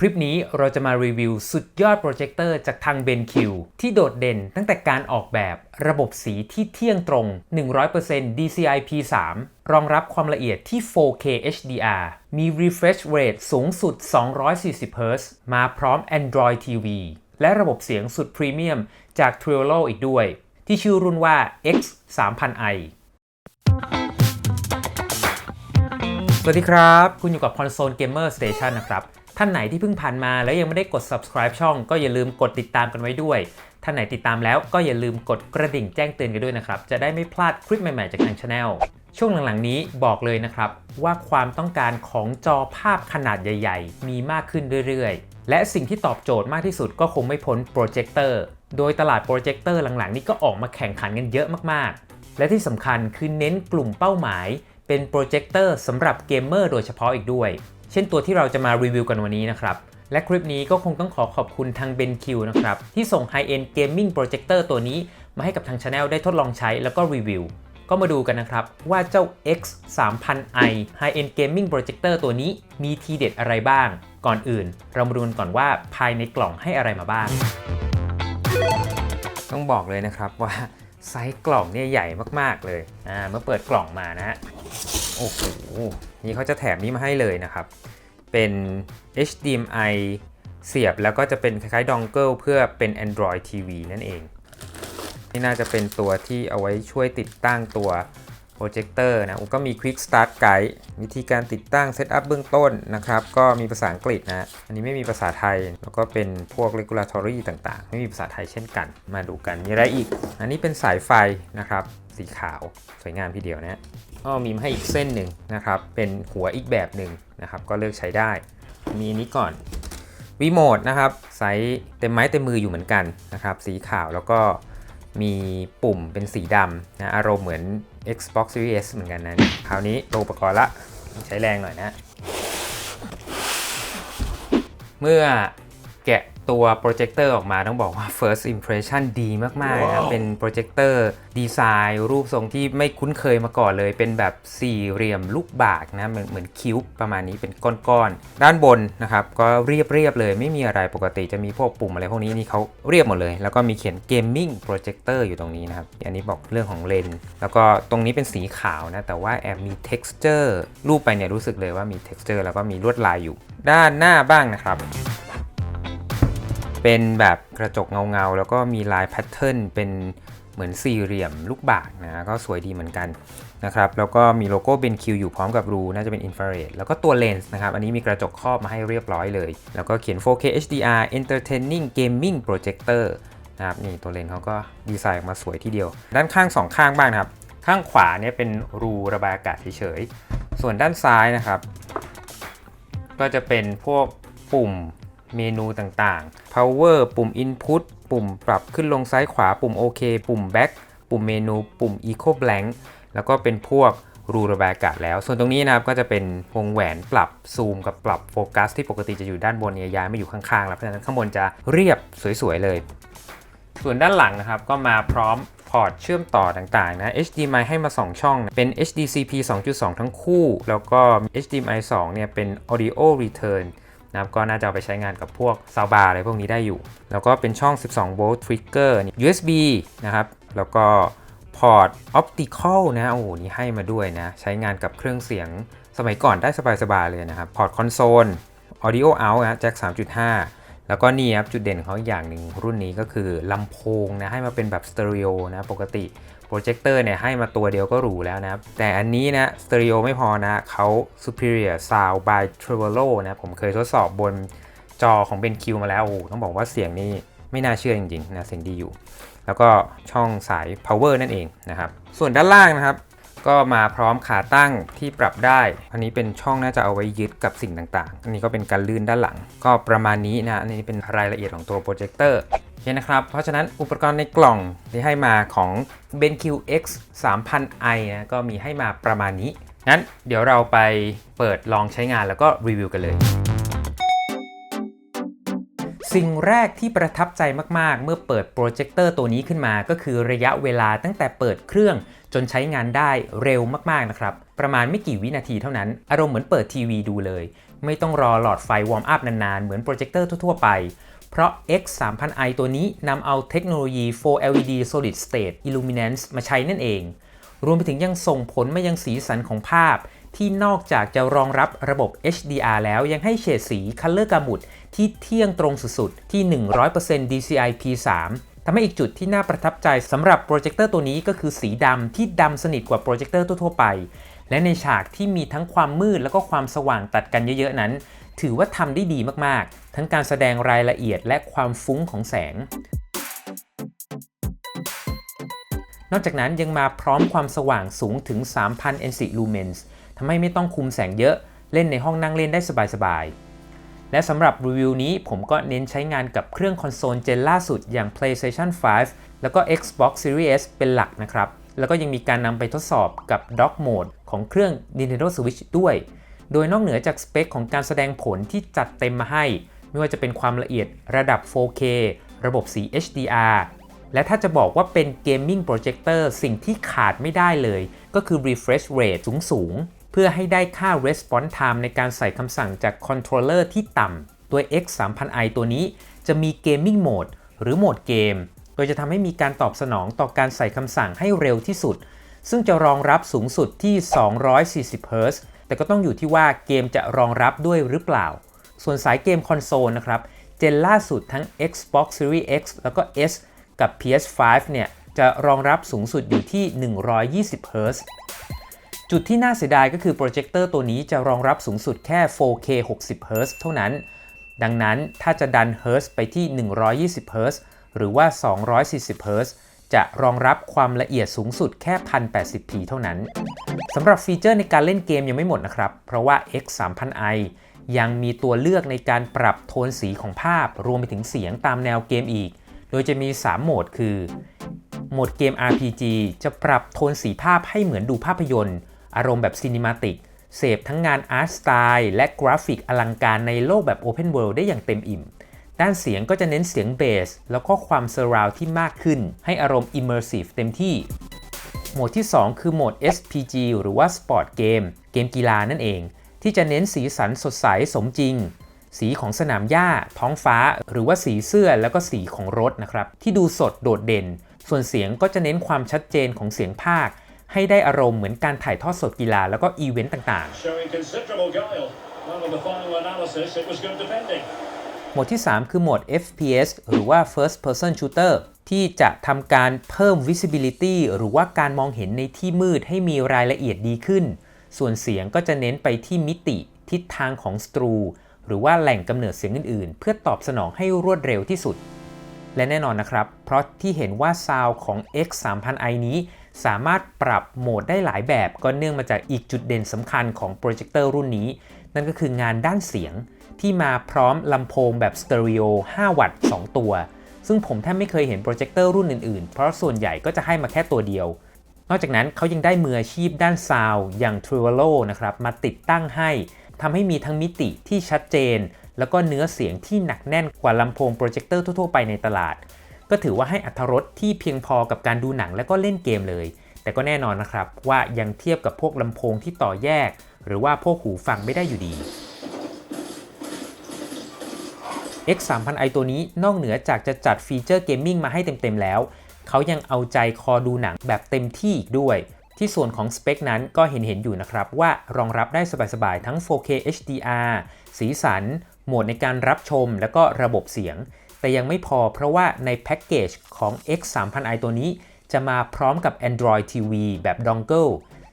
คลิปนี้เราจะมารีวิวสุดยอดโปรเจคเตอร์จากทาง BenQ ที่โดดเด่นตั้งแต่การออกแบบระบบสีที่เที่ยงตรง 100% DCI P3 รองรับความละเอียดที่ 4K HDR มี refresh rate สูงสุด 240 Hz มาพร้อม Android TV และระบบเสียงสุดพรีเมียมจาก t r i o l o อีกด้วย ที่ชื่อรุ่นว่า X 3000i สวัสดีครับ คุณอยู่กับ Console Gamer Station นะครับ ท่านไหนที่เพิ่งผ่านมาแล้วยังไม่ได้กด subscribe ช่องก็อย่าลืมกดติดตามกันไว้ด้วย ท่านไหนติดตามแล้วก็อย่าลืมกดกระดิ่งแจ้งเตือนกันด้วยนะครับ จะได้ไม่พลาดคลิปใหม่ๆจากทาง Channel ช่วงหลังๆนี้บอกเลยนะครับ ว่าความต้องการของจอภาพขนาดใหญ่ ๆ มีมากขึ้นเรื่อยๆ และสิ่งที่ตอบโจทย์มากที่สุดก็คงไม่พ้นโปรเจคเตอร์โดยตลาดโปรเจคเตอร์หลังๆ นี้ก็ออกมาแข่งขันกันเยอะมากๆ และที่สำคัญคือเน้นกลุ่มเป้าหมาย เป็นโปรเจคเตอร์สำหรับเกมเมอร์โดยเฉพาะอีกด้วย ช่นตัวที่เราจะมารีวิวกันวันนี้นะครับและคลิปนี้ก็คงต้องขอขอบคุณทาง BenQ นะครับ ที่ส่ง High End Gaming Projector ตัวนี้มาให้กับทาง Channel ได้ทดลองใช้แล้วก็รีวิว ก็มาดูกันนะครับ ว่าเจ้า X 3000i High End Gaming Projector ตัวนี้มีทีเด็ดอะไรบ้าง ก่อนอื่น เรามาดูกันก่อนว่าภายในกล่องให้อะไรมาบ้าง ต้องบอกเลยนะครับว่าไซส์กล่องเนี่ยใหญ่มากๆเลยอ่าเมื่อเปิดกล่องมานะฮะ โอ้โห นี่เขาจะแถมนี้มาให้เลยนะครับ เป็น HDMI เสียบแล้วก็จะเป็นคล้ายๆดองเกิลเพื่อเป็น Android TV นั่นเอง นี่น่าจะเป็นตัวที่เอาไว้ช่วยติดตั้งตัวโปรเจคเตอร์นะก็มี Quick Start Guide วิธีการติดตั้งเซตอัพเบื้องต้นนะครับ ก็มีภาษาอังกฤษนะ อันนี้ไม่มีภาษาไทย แล้วก็เป็นพวก regulatory ต่างๆ ไม่มีภาษาไทยเช่นกัน มาดูกัน มีอะไรอีก อันนี้เป็นสายไฟนะครับ สีขาวสวยงามทีเดียวนะก็มีมาให้อีกเส้นหนึ่งนะครับ เป็นหัวอีกแบบหนึ่งนะครับ ก็เลือกใช้ได้ มีอันนี้ก่อนรีโมทนะครับไซส์เต็มไม้เต็มมืออยู่เหมือนกันนะครับ สีขาวแล้วก็มีปุ่มเป็นสีดำนะอารมณ์เหมือน Xbox Series S เหมือนกันนะคราวนี้ตัวอุปกรณ์ละใช้แรงหน่อยนะ เมื่อแกะ ตัวโปรเจคเตอร์ออกมาต้องบอกว่า first impression ดีมากๆนะครับเป็นโปรเจคเตอร์ดีไซน์รูปทรงที่ไม่คุ้นเคยมาก่อนเลย เป็นแบบสี่เหลี่ยมลูกบากนะเหมือนเหมือนคิวบประมาณนี้เป็นก้อนๆ ด้านบนนะครับ ก็เรียบเรียบๆเลยไม่มีอะไรปกติจะมีพวกปุ่มอะไรพวกนี้นี่เขาเรียบหมดเลย แล้วก็มีเขียน gaming projector อยู่ตรงนี้นะครับอันนี้บอกเรื่องของเลนส์แล้วก็ตรงนี้เป็นสีขาวนะแต่ว่าแอบมี texture รูปไปเนี่ยรู้สึกเลยว่ามี texture แล้วก็มีลวดลายอยู่ ด้านหน้าบ้างนะครับ เป็นแบบกระจกเงาๆ แล้วก็มีลายแพทเทิร์นเป็นเหมือนสี่เหลี่ยมลูกบากนะก็สวยดีเหมือนกันนะครับแล้วก็มีโลโก้ BenQ อยู่พร้อมกับรูน่าจะเป็นอินฟราเรดแล้วก็ตัวเลนส์นะครับ อันนี้มีกระจกครอบมาให้เรียบร้อยเลย แล้วก็เขียน 4K HDR Entertaining Gaming Projector นะครับนี่ตัวเลนส์เขาก็ดีไซน์ออกมาสวยทีเดียว ด้านข้างสองข้างบ้างนะครับ ข้างขวาเนี่ยเป็นรูระบายอากาศเฉยๆส่วนด้านซ้ายนะครับ ก็จะเป็นพวกปุ่ม เมนูต่างๆ power ปุ่ม input ปุ่มปรับขึ้นลงซ้ายขวา ปุ่ม OK ปุ่ม back ปุ่มเมนู ปุ่ม eco blank แล้วก็เป็นพวกรูระบายอากาศแล้ว ส่วนตรงนี้นะครับก็จะเป็นวงแหวนปรับซูมกับปรับโฟกัสที่ปกติจะอยู่ด้านบนเนี่ยย้ายมาอยู่ข้างๆ แล้วเพราะฉะนั้นข้างบนจะเรียบสวยๆเลย ส่วนด้านหลังนะครับก็มาพร้อมพอร์ตเชื่อมต่อต่างๆนะ HDMI ให้มา 2 ช่อง เป็น HDCP 2.2 ทั้งคู่ แล้วก็ HDMI 2เนี่ยเป็น Audio Return นะครับก็น่าจะเอาไปใช้งานกับพวกซาวบาร์อะไรพวกนี้ได้อยู่ แล้วก็เป็นช่อง 12 โวลต์ trigger USB นะครับ แล้วก็พอร์ต optical นะโอ้โหนี่ให้มาด้วยนะ ใช้งานกับเครื่องเสียงสมัยก่อนได้สบายๆเลยนะครับ พอร์ตคอนโซล audio out นะ jack 3.5 แล้วก็นี่ครับจุดเด่นเขาอย่างหนึ่งรุ่นนี้ก็คือลำโพงนะให้มาเป็นแบบสเตอริโอนะปกติ โปรเจคเตอร์เนี่ยให้มาตัวเดียวก็หรูแล้วนะครับ แต่อันนี้นะสเตอริโอไม่พอนะเขา superior sound by Trevolo นะผมเคยทดสอบบนจอของ BenQ มาแล้ว โอ้ต้องบอกว่าเสียงนี่ไม่น่าเชื่อจริงๆนะเสียงดีอยู่ แล้วก็ช่องสาย power นั่นเองนะครับ ส่วนด้านล่างนะครับ ก็มาพร้อมขาตั้งที่ปรับได้ อันนี้เป็นช่องน่าจะเอาไว้ยึดกับสิ่งต่างๆ อันนี้ก็เป็นการลื่นด้านหลัง ก็ประมาณนี้นะอันนี้เป็นรายละเอียดของตัวโปรเจคเตอร์ คนะครับ เพราะฉะนั้นอุปกรณ์ในกล่องที่ให้มาของ BenQ X 3000i นะก็มีให้มาประมาณนี้ งั้นเดี๋ยวเราไปเปิดลองใช้งานแล้วก็รีวิวกันเลย สิ่งแรกที่ประทับใจมากๆ เมื่อเปิดโปรเจคเตอร์ตัวนี้ขึ้นมา ก็คือระยะเวลาตั้งแต่เปิดเครื่องจนใช้งานได้เร็วมากๆนะครับ ประมาณไม่กี่วินาทีเท่านั้น อารมณ์เหมือนเปิดทีวีดูเลย ไม่ต้องรอหลอดไฟวอร์มอัพนานๆ เหมือนโปรเจคเตอร์ทั่วๆไป เพราะ X 3 0 0 i ตัวนี้นำเอาเทคโนโลยี 4 LED Solid State Illuminance มาใช้นั่นเอง รวมไปถึงยังส่งผลมายังสีสันของภาพ ที่นอกจากจะรองรับระบบ HDR แล้วยังให้เฉดสี Color Gamut ที่เที่ยงตรงสุดๆ ที่ 100% DCI P3 ทำให้อีกจุดที่น่าประทับใจสำหรับโปรเจคเตอร์ตัวนี้ก็คือสีดำที่ดำสนิทกว่าโปรเจคเตอร์ทั่วๆไป และในฉากที่มีทั้งความมืดแล้วก็ความสว่างตัดกันเยอะๆนั้น ถือว่าทำได้ดีมากๆ ทั้งการแสดงรายละเอียดและความฟุ้งของแสง นอกจากนั้นยังมาพร้อมความสว่างสูงถึง 3,000 NC lumens ทำให้ไม่ต้องคุมแสงเยอะ เล่นในห้องนั่งเล่นได้สบายๆ และสำหรับรีวิวนี้ผมก็เน้นใช้งานกับเครื่องคอนโซลเจนล่าสุดอย่าง PlayStation 5 แล้วก็ Xbox Series S เป็นหลักนะครับ แล้วก็ยังมีการนำไปทดสอบกับ Dock Mode ของเครื่อง Nintendo Switch ด้วย โดยนอกเหนือจากสเปคของการแสดงผลที่จัดเต็มมาให้ ไม่ว่าจะเป็นความละเอียดระดับ 4K ระบบสี HDR และถ้าจะบอกว่าเป็นเกมมิ่งโปรเจคเตอร์สิ่งที่ขาดไม่ได้เลย ก็คือ refresh rate สูงๆเพื่อให้ได้ค่า response time ในการใส่คำสั่งจากคอนโทรลเลอร์ที่ต่ำตัว X 3 0 0 i ตัวนี้จะมี Gaming Mode หรือโหมดเกม โดยจะทำให้มีการตอบสนองต่อการใส่คำสั่งให้เร็วที่สุด ซึ่งจะรองรับสูงสุดที่ 240 Hz แต่ก็ต้องอยู่ที่ว่าเกมจะรองรับด้วยหรือเปล่า ส่วนสายเกมคอนโซลนะครับ เจนล่าสุดทั้ง Xbox Series X แล้วก็ S กับ PS5 เนี่ยจะรองรับสูงสุดอยู่ที่ 120 Hz จุดที่น่าเสียดายก็คือโปรเจคเตอร์ตัวนี้จะรองรับสูงสุดแค่ 4K 60 Hz เท่านั้น ดังนั้นถ้าจะดัน Hz ไปที่ 120 Hz หรือว่า 240 Hz จะรองรับความละเอียดสูงสุดแค่ 1080p เท่านั้น สำหรับฟีเจอร์ในการเล่นเกมยังไม่หมดนะครับ เพราะว่า X 3 0 0 i ยังมีตัวเลือกในการปรับโทนสีของภาพ รวมไปถึงเสียงตามแนวเกมอีก โดยจะมี 3 โหมดคือ โหมดเกม RPG จะปรับโทนสีภาพให้เหมือนดูภาพยนตร์ อารมณ์แบบซีนิมาติก เสพทั้งงานอาร์ตสไตล์และกราฟิกอลังการในโลกแบบ Open World ได้อย่างเต็มอิ่ม ด้านเสียงก็จะเน้นเสียงเบส แล้วก็ความเซอร์ราวที่มากขึ้น ให้อารมณ์ Immersive เต็มที่ โหมดที่ 2 คือโหมด SPG หรือว่า Sport Game เกมกีฬานั่นเอง ที่จะเน้นสีสันสดใสสมจริง สีของสนามหญ้า ท้องฟ้า หรือว่าสีเสื้อแล้วก็สีของรถนะครับ ที่ดูสดโดดเด่น ส่วนเสียงก็จะเน้นความชัดเจนของเสียงภาค ให้ได้อารมณ์เหมือนการถ่ายทอดสดกีฬาแล้วก็อีเวนต์ต่างๆ หมดที่ 3 คือโหมด FPS หรือว่า First Person Shooter ที่จะทำการเพิ่ม visibility หรือว่าการมองเห็นในที่มืดให้มีรายละเอียดดีขึ้น ส่วนเสียงก็จะเน้นไปที่มิติทิศทางของสตรู หรือว่าแหล่งกำเนิดเสียงอื่นๆ เพื่อตอบสนองให้รวดเร็วที่สุด และแน่นอนนะครับ เพราะที่เห็นว่าซาวของ X 3 0 0 i นี้ สามารถปรับโหมดได้หลายแบบ ก็เนื่องมาจากอีกจุดเด่นสำคัญของโปรเจคเตอร์รุ่นนี้ นั่นก็คืองานด้านเสียง ที่มาพร้อมลำโพงแบบสเตอริโอ 5 วัตต์ 2 ตัว ซึ่งผมแทบไม่เคยเห็นโปรเจคเตอร์รุ่นอื่นๆ เพราะส่วนใหญ่ก็จะให้มาแค่ตัวเดียว นอกจากนั้นเขายังได้มืออาชีพด้านซาวด์อย่าง t r i v a l o นะครับ มาติดตั้งให้ทำให้มีทั้งมิติที่ชัดเจน แล้วก็เนื้อเสียงที่หนักแน่นกว่าลำโพงโปรเจคเตอร์ทั่วๆไปในตลาด ก็ถือว่าให้อัตรสที่เพียงพอกับการดูหนังและก็เล่นเกมเลย แต่ก็แน่นอนนะครับว่ายังเทียบกับพวกลำโพงที่ต่อแยก หรือว่าพวกหูฟังไม่ได้อยู่ดี X 3 0 0 i ตัวนี้นอกเหนือจากจะจัดฟีเจอร์เกมมิ่งมาให้เต็มๆแล้ว เขายังเอาใจคอดูหนังแบบเต็มที่อีกด้วย ที่ส่วนของสเปคนั้นก็เห็นเห็นๆอยู่นะครับว่ารองรับได้สบายๆ ทั้ง 4K HDR สีสัน โหมดในการรับชม แล้วก็ระบบเสียง แต่ยังไม่พอเพราะว่าในแพ็กเกจของ X 3 0 0 i ตัวนี้ จะมาพร้อมกับ Android TV แบบ Dongle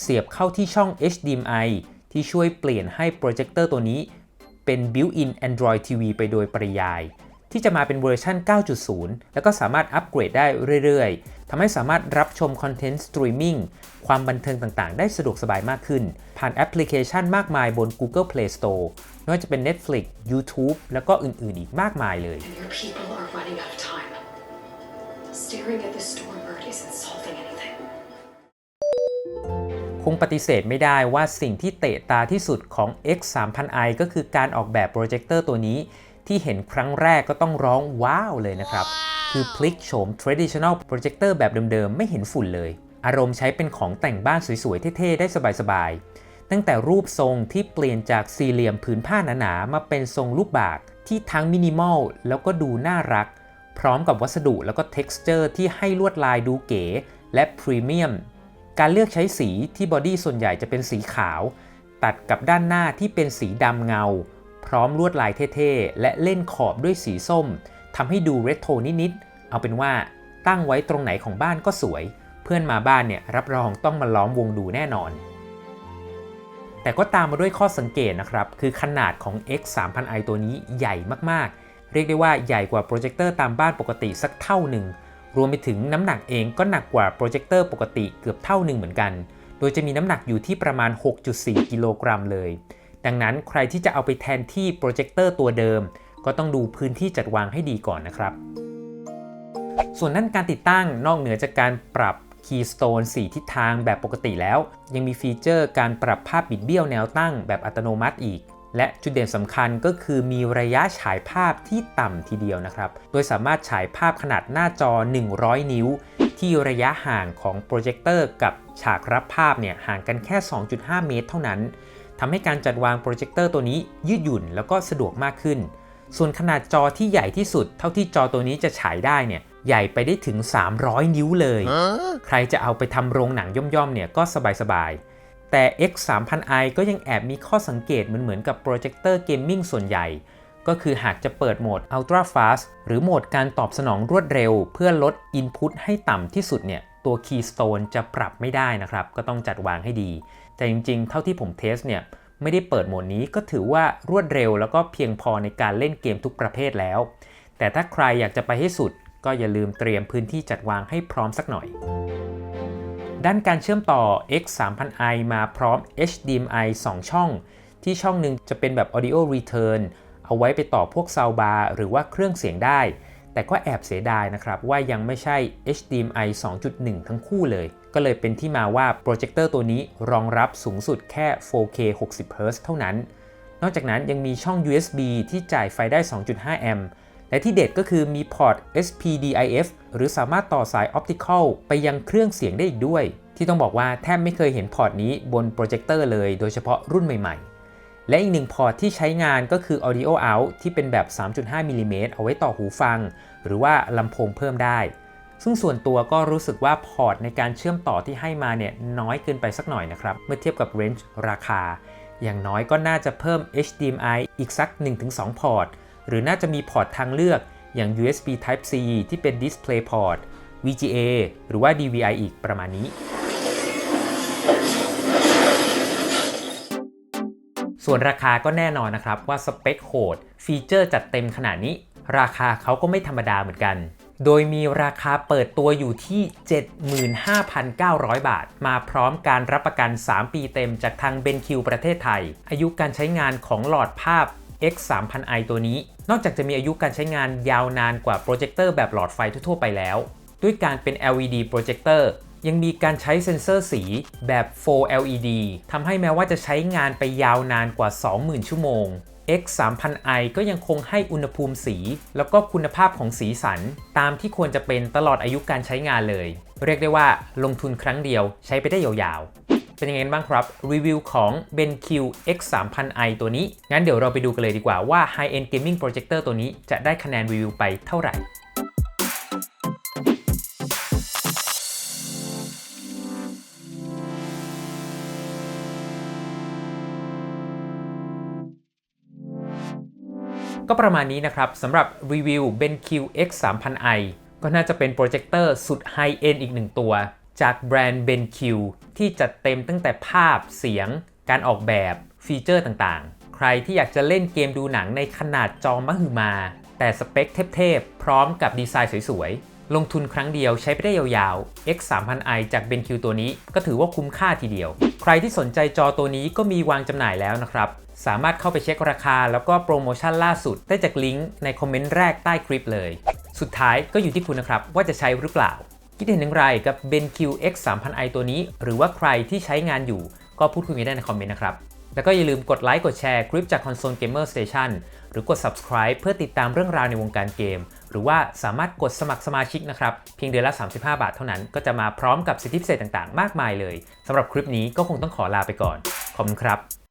เสียบเข้าที่ช่อง HDMI ที่ช่วยเปลี่ยนให้โปรเจคเตอร์ตัวนี้ เป็น built-in Android TV ไปโดยปริยาย ที่จะมาเป็นเวอร์ชัน 9.0 แล้วก็สามารถอัปเกรดได้เรื่อยๆ ทำให้สามารถรับชมคอนเทนต์สตรีมมิ่งความบันเทิงต่างๆ ได้สะดวกสบายมากขึ้น ผ่านแอปพลิเคชันมากมายบน Google Play Store ไม่ว่าจะเป็น Netflix YouTube แล้วก็อื่นๆ อีกมากมายเลย And your people are running out of time. Staring at the storm คงปฏิเสธไม่ได้ว่าสิ่งที่เตะตาที่สุดของ X 3 0 0 i ก็คือการออกแบบโปรเจคเตอร์ตัวนี้ ที่เห็นครั้งแรกก็ต้องร้องว้าวเลยนะครับ คือพลิกโฉม traditional projector แบบเดิมๆ ไม่เห็นฝุ่นเลย อารมณ์ใช้เป็นของแต่งบ้านสวยๆ เท่ๆ ได้สบายๆ ตั้งแต่รูปทรงที่เปลี่ยนจากสี่เหลี่ยมผืนผ้าหนาๆ มาเป็นทรงลูกบาก ที่ทั้งมินิมอลแล้วก็ดูน่ารัก พร้อมกับวัสดุแล้วก็ t e x t อร์ที่ให้ลวดลายดูเก๋และพรีเมียม การเลือกใช้สีที่บอดี้ส่วนใหญ่จะเป็นสีขาว ตัดกับด้านหน้าที่เป็นสีดำเงา พร้อมลวดลายเท่ๆ และเล่นขอบด้วยสีส้มทำให้ดูเรโทรนิดๆ เอาเป็นว่าตั้งไว้ตรงไหนของบ้านก็สวย เพื่อนมาบ้านเนี่ยรับรองต้องมาล้อมวงดูแน่นอน แต่ก็ตามมาด้วยข้อสังเกตนะครับ คือขนาดของ X 3 0 0 i ตัวนี้ใหญ่มากๆ เรียกได้ว่าใหญ่กว่าโปรเจคเตอร์ตามบ้านปกติสักเท่าหนึ่ง รวมไปถึงน้ำหนักเองก็หนักกว่าโปรเจคเตอร์ปกติเกือบเท่าหนึ่งเหมือนกัน โดยจะมีน้ำหนักอยู่ที่ประมาณ 6.4 กิโลกรัมเลย ดังนั้นใครที่จะเอาไปแทนที่โปรเจคเตอร์ตัวเดิม ก็ต้องดูพื้นที่จัดวางให้ดีก่อนนะครับ ส่วนด้านการติดตั้งนอกเหนือจากการปรับ Keystone 4ทิศทางแบบปกติแล้ว ยังมีฟีเจอร์การปรับภาพบิดเบี้ยวแนวตั้งแบบอัตโนมัติอีก และจุดเด่นสำคัญก็คือมีระยะฉายภาพที่ต่ำทีเดียวนะครับ โดยสามารถฉายภาพขนาดหน้าจอ 100 นิ้ว ที่ระยะห่างของโปรเจคเตอร์กับฉากรับภาพเนี่ยห่างกันแค่ 2.5 เมตรเท่านั้นทำให้การจัดวางโปรเจคเตอร์ตัวนี้ยืดหยุ่นแล้วก็สะดวกมากขึ้น ส่วนขนาดจอที่ใหญ่ที่สุด เท่าที่จอตัวนี้จะฉายได้เนี่ยใหญ่ไปได้ถึง 300 นิ้วเลย ใครจะเอาไปทำโรงหนังย่อมๆเนี่ยก็สบายๆ แต่ X 3 0 0 i ก็ยังแอบมีข้อสังเกตเหมือนๆกับโปรเจคเตอร์เกมมิ่งส่วนใหญ่ ก็คือหากจะเปิดโหมด Ultra Fast หรือโหมดการตอบสนองรวดเร็ว เพื่อลด Input ให้ต่ำที่สุดเนี่ยตัว Keystone จะปรับไม่ได้นะครับ ก็ต้องจัดวางให้ดี แต่จริงๆ เท่าที่ผมเทสเนี่ยไม่ได้เปิดโหมดนี้ก็ถือว่ารวดเร็ว แล้วก็เพียงพอในการเล่นเกมทุกประเภทแล้ว แต่ถ้าใครอยากจะไปให้สุด ก็อย่าลืมเตรียมพื้นที่จัดวางให้พร้อมสักหน่อย ด้านการเชื่อมต่อ X 3 0 0 i มาพร้อม HDMI 2 ช่อง ที่ช่องหนึ่งจะเป็นแบบ Audio Return เอาไว้ไปต่อพวกซาวบาร์หรือว่าเครื่องเสียงได้ แต่ก็แอบเสียดายนะครับ ว่ายังไม่ใช่ HDMI 2.1 ทั้งคู่เลย ก็เลยเป็นที่มาว่าโปรเจคเตอร์ตัวนี้รองรับสูงสุดแค่ 4K 60 Hz เท่านั้น นอกจากนั้นยังมีช่อง USB ที่จ่ายไฟได้ 2.5 แอมป์ และที่เด็ดก็คือมีพอร์ต SPDIF หรือสามารถต่อสายออปติคอลไปยังเครื่องเสียงได้อีกด้วย ที่ต้องบอกว่าแทบไม่เคยเห็นพอร์ตนี้บนโปรเจคเตอร์เลยโดยเฉพาะรุ่นใหม่ๆ และอีกหนึ่งพอร์ตที่ใช้งานก็คือ Audio Out ที่เป็นแบบ 3.5มิลลิเมตรเอาไว้ต่อหูฟัง หรือว่าลำโพงเพิ่มได้ ซึ่งส่วนตัวก็รู้สึกว่าพอร์ตในการเชื่อมต่อที่ให้มาเนี่ยน้อยเกินไปสักหน่อยนะครับเมื่อเทียบกับเรนจ์ราคา อย่างน้อยก็น่าจะเพิ่ม HDMI อีกสัก 1-2 พอร์ต หรือน่าจะมีพอร์ตทางเลือกอย่าง USB Type C ที่เป็น Display Port VGA หรือว่า DVI อีกประมาณนี้ ส่วนราคาก็แน่นอนนะครับว่าสเปคโหด ฟีเจอร์จัดเต็มขนาดนี้ ราคาเขาก็ไม่ธรรมดาเหมือนกัน โดยมีราคาเปิดตัวอยู่ที่ 75,900 บาท มาพร้อมการรับประกัน 3 ปีเต็มจากทาง BenQ ประเทศไทย อายุการใช้งานของหลอดภาพ X 3 0 0 i ตัวนี้ นอกจากจะมีอายุการใช้งานยาวนานกว่าโปรเจคเตอร์แบบหลอดไฟทั่วๆไปแล้ว ด้วยการเป็น LED โปรเจคเตอร์ยังมีการใช้เซ็นเซอร์สีแบบ 4 LED ทำให้แม้ว่าจะใช้งานไปยาวนานกว่า 20,000 ชั่วโมง X 3 0 0 i ก็ยังคงให้อุณหภูมิสี แล้วก็คุณภาพของสีสัน ตามที่ควรจะเป็นตลอดอายุการใช้งานเลย เรียกได้ว่าลงทุนครั้งเดียวใช้ไปได้ยาวๆ เป็นยังไงบ้างครับ รีวิวของ BenQ X 3 0 0 i ตัวนี้ งั้นเดี๋ยวเราไปดูกันเลยดีกว่าว่า High End Gaming Projector ตัวนี้จะได้คะแนนรีวิวไปเท่าไหร่ก็ประมาณนี้นะครับสำหรับรีวิว BenQ X 3 0 0 i ก็น่าจะเป็นโปรเจคเตอร์สุดไฮเอนด์อีกหนึ่งตัว จากแบรนด์ BenQ ที่จัดเต็มตั้งแต่ภาพเสียง การออกแบบฟีเจอร์ต่างๆ ใครที่อยากจะเล่นเกมดูหนังในขนาดจอมหึมา แต่สเปคเทพๆ พร้อมกับดีไซน์สวยๆ ลงทุนครั้งเดียวใช้ไปได้ยาวๆ X 3 0 0 i จาก BenQ ตัวนี้ก็ถือว่าคุ้มค่าทีเดียว ใครที่สนใจจอตัวนี้ก็มีวางจำหน่ายแล้วนะครับ สามารถเข้าไปเช็คราคาแล้วก็โปรโมชั่นล่าสุดได้จากลิงก์ในคอมเมนต์แรกใต้คลิปเลย สุดท้ายก็อยู่ที่คุณนะครับว่าจะใช้หรือเปล่า คิดเห็นอย่างไรกับ BenQ X 3 0 0 i ตัวนี้ หรือว่าใครที่ใช้งานอยู่ก็พูดคุยกันได้ในคอมเมนต์นะครับ แล้วก็อย่าลืมกดไลค์กดแชร์คลิปจาก Console Gamer Station หรือกด subscribe เพื่อติดตามเรื่องราวในวงการเกม หรือว่าสามารถกดสมัครสมาชิกนะครับ เพียงเดือนละ 35 บาทเท่านั้นก็จะมาพร้อมกับสิทธิพิเศษต่างๆ มากมายเลยสำหรับคลิปนี้ก็คงต้องขอลาไปก่อนขอบคุณครับ